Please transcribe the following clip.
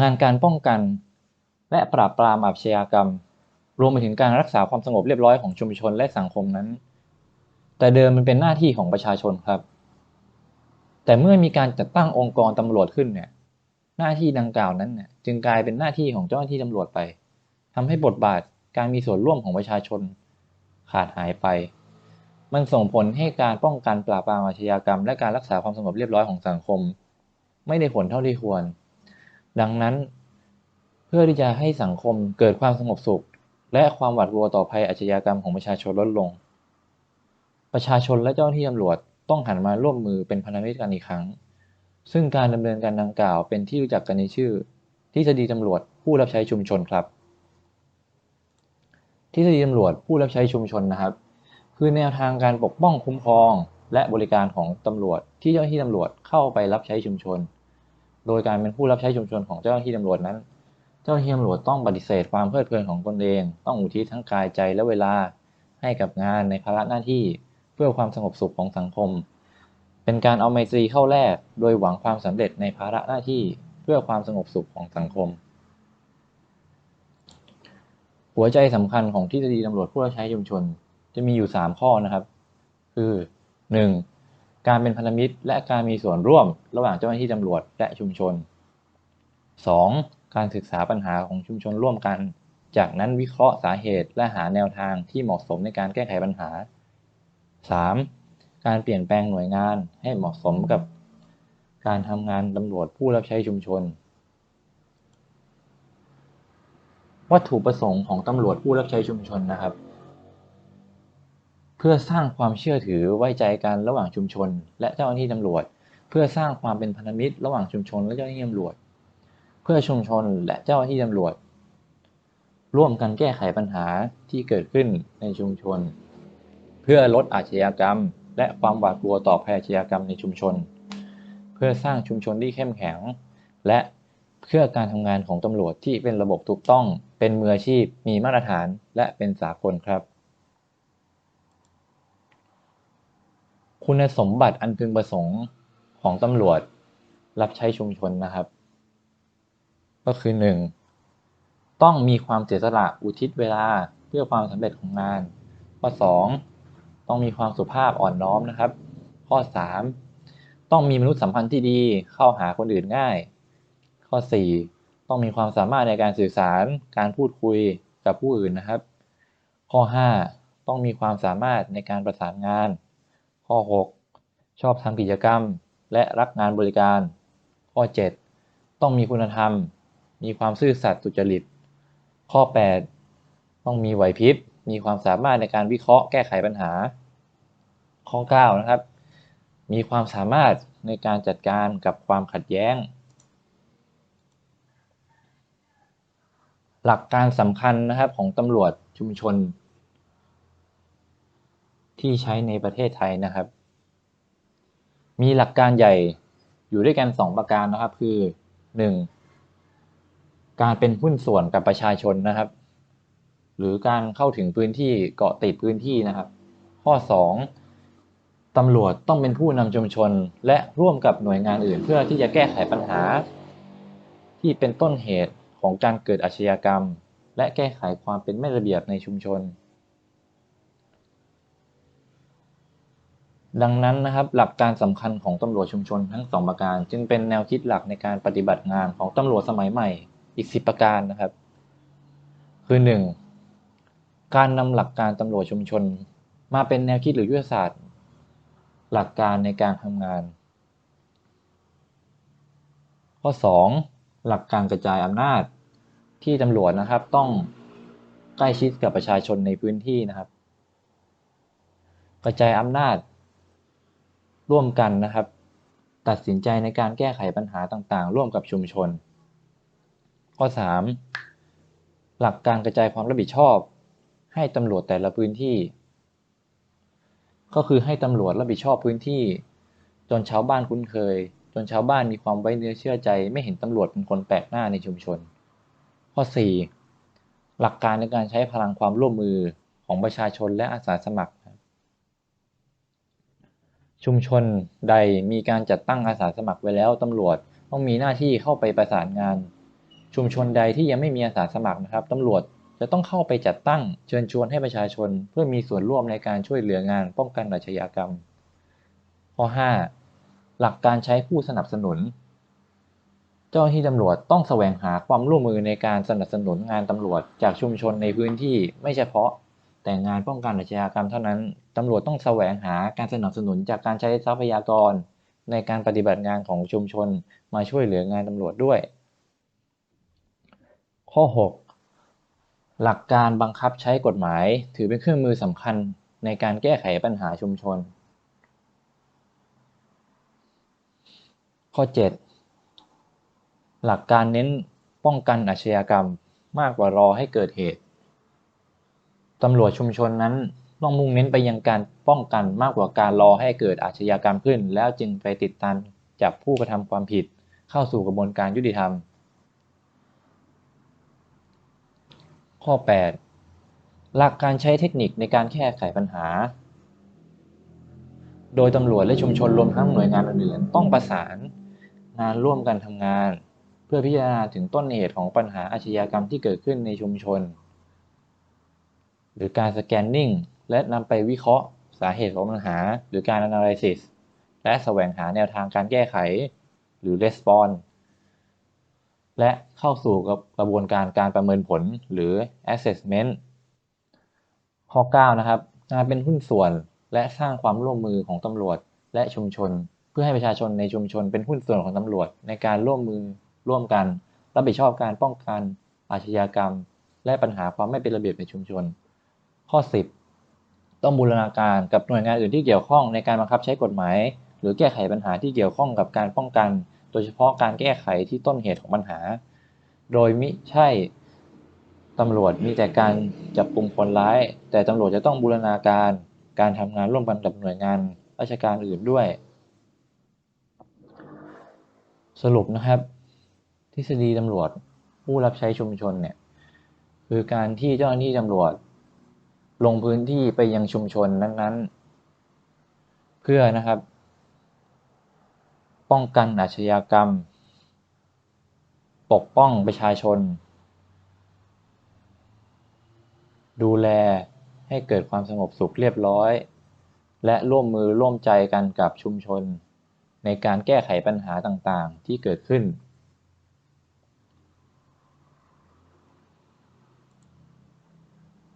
งานการป้องกัน และปราบปรามอาชญากรรม รวมไปถึงการรักษาความสงบเรียบร้อยของชุมชนและสังคมนั้น แต่เดิมมันเป็นหน้าที่ของประชาชนครับ แต่เมื่อมีการจัดตั้งองค์กรตำรวจขึ้นเนี่ยหน้าที่ดังกล่าวนั้นเนี่ยจึงกลายเป็นหน้าที่ของเจ้าหน้าที่ตำรวจไปทำให้บทบาทการมีส่วนร่วมของประชาชนขาดหายไป มันส่งผลให้การป้องกันปราบปรามอาชญากรรม และการรักษาความสงบเรียบร้อยของสังคม ไม่ได้ผลเท่าที่ควร ดังนั้น เพื่อที่จะให้สังคมเกิดความสงบสุข และความหวาดกลัวต่อภัยอาชญากรรมของประชาชนลดลง ประชาชนและเจ้าหน้าที่ตำรวจต้องหันมาร่วมมือเป็นพันธมิตรกันอีกครั้ง ซึ่งการดำเนินการดังกล่าวเป็นที่รู้จักกันในชื่อ ทฤษฎีตำรวจผู้รับใช้ชุมชนครับ ทฤษฎีตำรวจผู้รับใช้ชุมชนนะครับ คือแนวทางการปกป้องคุ้มครอง และบริการของตำรวจที่เจ้าหน้าที่ตำรวจเข้าไปรับใช้ชุมชน โดยการเป็นผู้รับใช้ชุมชนของเจ้าหน้าที่ตำรวจนั้น เจ้าหน้าที่ตำรวจต้องปฏิเสธความเพลิดเพลินของตนเอง ต้องอุทิศทั้งกายใจและเวลาให้กับงานในภาระหน้าที่เพื่อความสงบสุขของสังคม เป็นการเอาไมตรีเข้าแลกโดยหวังความสำเร็จในภาระหน้าที่เพื่อความสงบสุขของสังคม หัวใจสำคัญของทฤษฎีตำรวจผู้รับใช้ชุมชน จะมีอยู่ 3 ข้อนะครับ คือ 1. การเป็นพันธมิตร และการมีส่วนร่วมระหว่างเจ้าหน้าที่ตำรวจและชุมชน 2. การศึกษาปัญหาของชุมชนร่วมกัน จากนั้นวิเคราะห์สาเหตุและหาแนวทางที่เหมาะสมในการแก้ไขปัญหา 3. การเปลี่ยนแปลงหน่วยงานให้เหมาะสมกับ การทำงานตำรวจผู้รับใช้ชุมชน วัตถุประสงค์ของตำรวจผู้รับใช้ชุมชนนะครับ เพื่อสร้างความเชื่อถือไว้ใจกันระหว่างชุมชน และเจ้าหน้าที่ตำรวจ เพื่อสร้างความเป็นพันธมิตรระหว่างชุมชนและเจ้าหน้าที่ตำรวจ เพื่อชุมชนและเจ้าหน้าที่ตำรวจ ร่วมกันแก้ไขปัญหาที่เกิดขึ้นในชุมชน เพื่อลดอาชญากรรม และความหวาดกลัวต่อภัยอาชญากรรมในชุมชน เพื่อสร้างชุมชนที่เข้มแข็ง และเพื่อการทำงานของตำรวจที่เป็นระบบถูกต้อง เป็นมืออาชีพ มีมาตรฐาน และเป็นสากลครับ คุณสมบัติอันพึงประสงค์ของตำรวจรับใช้ชุมชนนะครับ ก็คือ 1. ต้องมีความเสียสละอุทิศเวลาเพื่อความสำเร็จของงาน ข้อ 2. ต้องมีความสุภาพอ่อนน้อมนะครับ ข้อ 3. ต้องมีมนุษยสัมพันธ์ที่ดีเข้าหาคนอื่นง่าย ข้อ 4. ต้องมีความสามารถในการสื่อสารการพูดคุยกับผู้อื่นนะครับ ข้อ 5. ต้องมีความสามารถในการประสานงาน ข้อ 6. ชอบทำกิจกรรม และรักงานบริการ ข้อ 7. ต้องมีคุณธรรม มีความซื่อสัตย์สุจริต ข้อ 8. ต้องมีไหวพริบ มีความสามารถในการวิเคราะห์แก้ไขปัญหา ข้อ 9 นะครับ มีความสามารถในการจัดการกับความขัดแย้ง หลักการสำคัญนะครับของตำรวจชุมชน ที่ใช้ในประเทศไทยนะครับ มีหลักการใหญ่อยู่ด้วยกัน 2 ประการนะครับ คือ 1. การเป็นหุ้นส่วนกับประชาชนนะครับ หรือการเข้าถึงพื้นที่เกาะติดพื้นที่นะครับ ข้อ 2. ตำรวจต้องเป็นผู้นำชุมชน และร่วมกับหน่วยงานอื่น เพื่อที่จะแก้ไขปัญหา ที่เป็นต้นเหตุของการเกิดอาชญากรรม และแก้ไขความเป็นไม่ระเบียบในชุมชน ดังนั้นนะครับหลักการสำคัญของตำรวจชุมชนทั้งสองประการ จึงเป็นแนวคิดหลักในการปฏิบัติงานของตำรวจสมัยใหม่อีกสิบประการนะครับ คือหนึ่งการนำหลักการตำรวจชุมชน มาเป็นแนวคิดหรือยุทธศาสตร์ หลักการในการทำงาน ข้อ 2. หลักการกระจายอำนาจที่ตำรวจนะครับต้องใกล้ชิดกับประชาชนในพื้นที่นะครับ กระจายอำนาจ ร่วมกันนะครับ ตัดสินใจในการแก้ไขปัญหาต่างๆ ร่วมกับชุมชน ข้อ 3. หลักการกระจายความรับผิดชอบ ให้ตำรวจแต่ละพื้นที่ ก็คือให้ตำรวจรับผิดชอบพื้นที่ จนชาวบ้านคุ้นเคย จนชาวบ้านมีความไว้เนื้อเชื่อใจ ไม่เห็นตำรวจเป็นคนแปลกหน้าในชุมชน ข้อ 4. หลักการในการใช้พลังความร่วมมือของประชาชนและอาสาสมัคร ชุมชนใดมีการจัดตั้งอาสาสมัครไว้แล้วตำรวจต้องมีหน้าที่เข้าไปประสานงาน ชุมชนใดที่ยังไม่มีอาสาสมัครนะครับตำรวจจะต้องเข้าไปจัดตั้งเชิญชวนให้ประชาชน เพื่อมีส่วนร่วมในการช่วยเหลืองานป้องกันอาชญากรรม ข้อ 5. หลักการใช้ผู้สนับสนุน เจ้าหน้าที่ตำรวจต้องแสวงหาความร่วมมือในการสนับสนุนงานตำรวจจากชุมชนในพื้นที่ไม่เฉพาะ แต่งานป้องกันอาชญากรรมเท่านั้น ตำรวจต้องแสวงหาการสนับสนุนจากการใช้ทรัพยากร ในการปฏิบัติงานของชุมชนมาช่วยเหลืองานตำรวจด้วย ข้อ 6 หลักการบังคับใช้กฎหมาย ถือเป็นเครื่องมือสำคัญในการแก้ไขปัญหาชุมชน ข้อ 7 หลักการเน้นป้องกันอาชญากรรมมากกว่ารอให้เกิดเหตุ ตำรวจชุมชนนั้นต้องมุ่งเน้นไปยังการป้องกันมากกว่าการรอให้เกิดอาชญากรรมขึ้น แล้วจึงไปติดตามจับผู้กระทำความผิด เข้าสู่กระบวนการยุติธรรม ข้อ 8 หลักการใช้เทคนิคในการแก้ไขปัญหา โดยตำรวจและชุมชนรวมทั้งหน่วยงานอื่นๆต้องประสานงานร่วมกันทำงาน เพื่อพิจารณาถึงต้นเหตุของปัญหาอาชญากรรมที่เกิดขึ้นในชุมชน หรือการสแกนนิ่งและนำไปวิเคราะห์สาเหตุของปัญหา หรือการ analysis และแสวงหาแนวทางการแก้ไข หรือ response และเข้าสู่กระบวนการการประเมินผลหรือ assessment ข้อ 9 นะครับการเป็นหุ้นส่วนและสร้างความร่วมมือของตำรวจและชุมชน เพื่อให้ประชาชนในชุมชนเป็นหุ้นส่วนของตำรวจ ในการร่วมมือร่วมกันรับผิดชอบการป้องกันอาชญากรรม และปัญหาความไม่เป็นระเบียบในชุมชน ข้อ 10 ต้องบูรณาการกับหน่วยงานอื่นที่เกี่ยวข้องในการบังคับใช้กฎหมาย หรือแก้ไขปัญหาที่เกี่ยวข้องกับการป้องกัน โดยเฉพาะการแก้ไขที่ต้นเหตุของปัญหา โดยมิใช่ตำรวจมีแต่การจับกลุ่มคนร้าย แต่ตำรวจจะต้องบูรณาการการทำงานร่วมกันกับหน่วยงานราชการอื่นด้วย สรุปนะครับ ทฤษฎีตำรวจผู้รับใช้ชุมชนเนี่ยคือการที่เจ้าหน้าที่ตำรวจ ลงพื้นที่ไปยังชุมชนนั้นๆ เพื่อนะครับ ป้องกันอาชญากรรม ปกป้องประชาชน ดูแลให้เกิดความสงบสุขเรียบร้อย และร่วมมือร่วมใจกันกับชุมชน ในการแก้ไขปัญหาต่างๆ ที่เกิดขึ้น